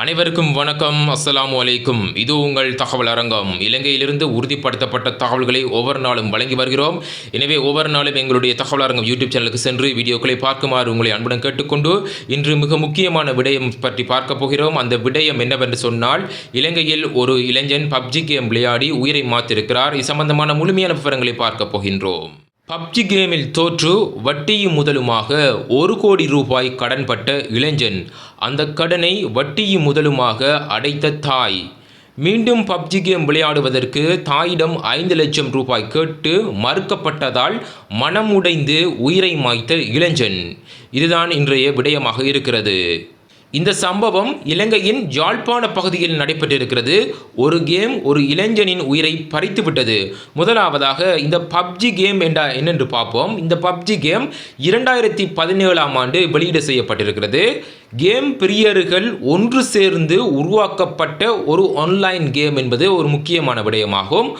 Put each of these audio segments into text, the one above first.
அனைவருக்கும் வணக்கம். அஸ்லாம் அலைக்கும். இது உங்கள் தகவல் அரங்கம். இலங்கையிலிருந்து உறுதிப்படுத்தப்பட்ட தகவல்களை ஒவ்வொரு நாளும் வழங்கி வருகிறோம். எனவே ஒவ்வொரு நாளும் எங்களுடைய தகவல் அரங்கம் யூடியூப் சேனலுக்கு சென்று வீடியோக்களை பார்க்குமாறு உங்களை அன்புடன் கேட்டுக்கொண்டு இன்று மிக முக்கியமான விடயம் பற்றி பார்க்க போகிறோம். அந்த விடயம் என்னவென்று சொன்னால் இலங்கையில் ஒரு இளைஞன் பப்ஜி கேம் விளையாடி உயிரை மாற்றிருக்கிறார் இது சம்பந்தமான முழுமையான விவரங்களை பார்க்க போகின்றோம். பப்ஜி கேமில் தோற்று வட்டியும் முதலுமாக ஒரு கோடி ரூபாய் கடன்பட்ட இளைஞன். அந்த கடனை வட்டியும் முதலுமாக அடைத்த தாய். மீண்டும் பப்ஜி கேம் விளையாடுவதற்கு தாயிடம் ஐந்து லட்சம் ரூபாய் கேட்டு மறுக்கப்பட்டதால் மனம் உடைந்து உயிரை மாய்த்த இளைஞன். இதுதான் இன்றைய விடயமாக இருக்கிறது. இந்த சம்பவம் இலங்கையின் யாழ்ப்பாண பகுதியில் நடைபெற்றிருக்கிறது. ஒரு கேம் ஒரு இளைஞனின் உயிரை பறித்து விட்டது முதலாவதாக இந்த பப்ஜி கேம் என்ற என்னென்று பார்ப்போம். இந்த பப்ஜி கேம் இரண்டாயிரத்தி பதினேழாம் ஆண்டு வெளியீடு செய்யப்பட்டிருக்கிறது. கேம் பிரியர்கள் ஒன்று சேர்ந்து உருவாக்கப்பட்ட ஒரு ஆன்லைன் கேம் என்பது ஒரு முக்கியமான விடயமாகும்.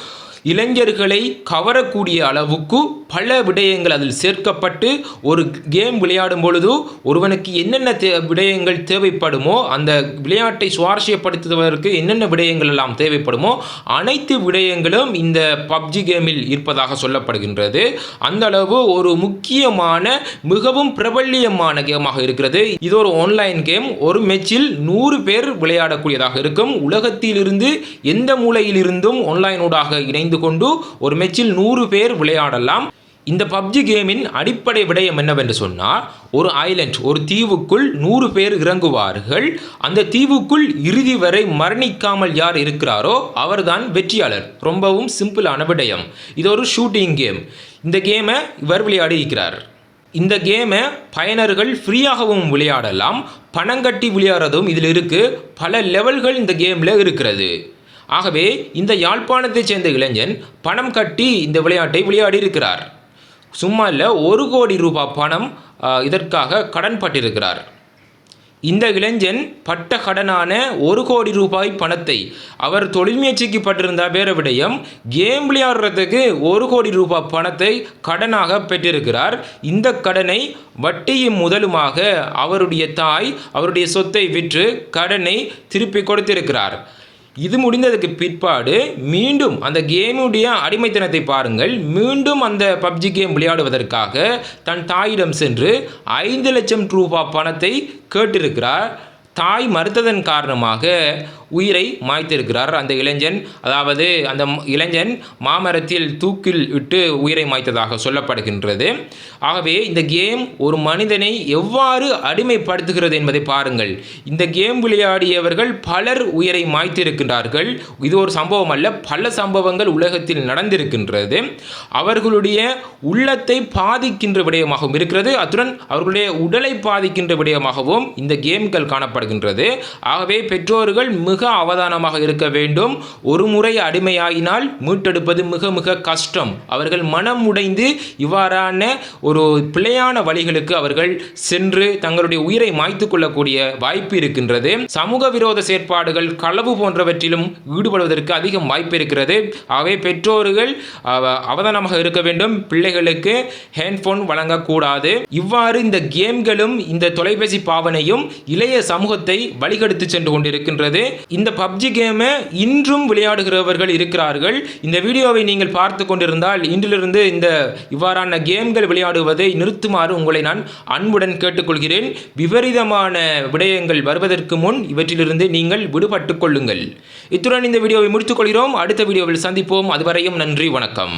இளைஞர்களை கவரக்கூடிய அளவுக்கு பல விடயங்கள் அதில் சேர்க்கப்பட்டு ஒரு கேம் விளையாடும் பொழுது ஒருவனுக்கு என்னென்ன தே விடயங்கள் தேவைப்படுமோ அந்த விளையாட்டை சுவாரஸ்யப்படுத்துவதற்கு என்னென்ன விடயங்கள் எல்லாம் தேவைப்படுமோ அனைத்து விடயங்களும் இந்த பப்ஜி கேமில் இருப்பதாக சொல்லப்படுகின்றது. அந்த அளவு ஒரு முக்கியமான மிகவும் பிரபல்யமான கேமாக இருக்கிறது. இது ஒரு ஆன்லைன் கேம் ஒரு மேட்சில் நூறு பேர் விளையாடக்கூடியதாக இருக்கும். உலகத்திலிருந்து எந்த மூலையிலிருந்தும் ஆன்லைனோடாக இணைந்து கொண்டு ஒரு மேட்சில் நூறு பேர் விளையாடலாம். இந்த பப்ஜி கேமின் அடிப்படை விடயம் என்னவென்று சொன்னால் ஒரு ஐலண்ட் ஒரு தீவுக்குள் நூறு பேர் இறங்குவார்கள். அந்த தீவுக்குள் இறுதி வரை மரணிக்காமல் யார் இருக்கிறாரோ அவர்தான் வெற்றியாளர். ரொம்பவும் சிம்பிளான விடயம். இது ஒரு ஷூட்டிங் கேம் இந்த கேமை இவர் விளையாடி இருக்கிறார். இந்த கேமை பயனர்கள் ஃப்ரீயாகவும் விளையாடலாம். பணம் கட்டி விளையாடுறதும் இதில் இருக்குது பல லெவல்கள் இந்த கேமில் இருக்கிறது. ஆகவே இந்த யாழ்ப்பாணத்தைச் சேர்ந்த இளைஞன் பணம் கட்டி இந்த விளையாட்டை விளையாடி இருக்கிறார் சும்மா இல்லை ஒரு கோடி ரூபாய் பணம் இதற்காக கடன் பட்டிருக்கிறார். இந்த இளைஞன் பட்ட கடனான ஒரு கோடி ரூபாய் பணத்தை அவர் தொழில் முயற்சிக்கு பட்டிருந்த வேற விடயம் கேம் விளையாடுறதுக்கு ஒரு கோடி ரூபாய் பணத்தை கடனாக பெற்றிருக்கிறார். இந்த கடனை வட்டியும் முதலுமாக அவருடைய தாய் அவருடைய சொத்தை விற்று கடனை திருப்பி கொடுத்திருக்கிறார். இது முடிந்ததுக்கு பிற்பாடு மீண்டும் அந்த கேமுடைய அடிமைத்தனத்தை பாருங்கள். மீண்டும் அந்த பப்ஜி கேம் விளையாடுவதற்காக தன் தாயிடம் சென்று ஐந்து லட்சம் ரூபாய் பணத்தை கேட்டிருக்கிறார். தாய் மறுத்ததன் காரணமாக உயிரை மாய்த்திருக்கிறார். அந்த இளைஞன் அதாவது அந்த இளைஞன் மாமரத்தில் தூக்கில் விட்டு உயிரை மாய்த்ததாக சொல்லப்படுகின்றது. ஆகவே இந்த கேம் ஒரு மனிதனை எவ்வாறு அடிமைப்படுத்துகிறது என்பதை பாருங்கள். இந்த கேம் விளையாடியவர்கள் பலர் உயிரை மாய்த்திருக்கின்றார்கள். இது ஒரு சம்பவம் அல்ல பல சம்பவங்கள் உலகத்தில் நடந்திருக்கின்றது. அவர்களுடைய உள்ளத்தை பாதிக்கின்ற விடயமாகவும் இருக்கிறது. அத்துடன் அவர்களுடைய உடலை பாதிக்கின்ற விடயமாகவும் இந்த கேம்கள் காணப்படுகின்றது. ஆகவே பெற்றோர்கள் மிக அவதானமாக இருக்க வேண்டும். ஒரு முறை அடிமையாயினால் மீட்டெடுப்பது மிக மிக கஷ்டம். அவர்கள் மனம் உடைந்து இவ்வாறான ஒரு பிழையான வழிகளுக்கு அவர்கள் சென்று தங்களுடைய உயிரை மாய்த்து கொள்ளக்கூடிய வாய்ப்பு இருக்கின்றது. சமூக விரோத செயற்பாடுகள் களவு போன்றவற்றிலும் ஈடுபடுவதற்கு அதிகம் வாய்ப்பு இருக்கிறது. ஆகவே பெற்றோர்கள் அவதானமாக இருக்க வேண்டும். பிள்ளைகளுக்கு ஹேண்ட்போன் வழங்கக்கூடாது. இவ்வாறு இந்த கேம்களும் இந்த தொலைபேசி பாவனையும் இளைய சமூக சமூகத்தை வழிகெடுத்து சென்று கொண்டிருக்கின்றது. இந்த பப்ஜி கேமை இன்றும் விளையாடுகிறவர்கள் இருக்கிறார்கள். இந்த வீடியோவை நீங்கள் பார்த்து கொண்டிருந்தால் இன்றிலிருந்து இந்த இவ்வாறான கேம்கள் விளையாடுவதை நிறுத்துமாறு உங்களை நான் அன்புடன் கேட்டுக்கொள்கிறேன். விபரீதமான விடயங்கள் வருவதற்கு முன் இவற்றிலிருந்து நீங்கள் விடுபட்டுக் கொள்ளுங்கள். இத்துடன் இந்த வீடியோவை முடித்துக் கொள்கிறோம். அடுத்த வீடியோவில் சந்திப்போம். அதுவரையும் நன்றி வணக்கம்.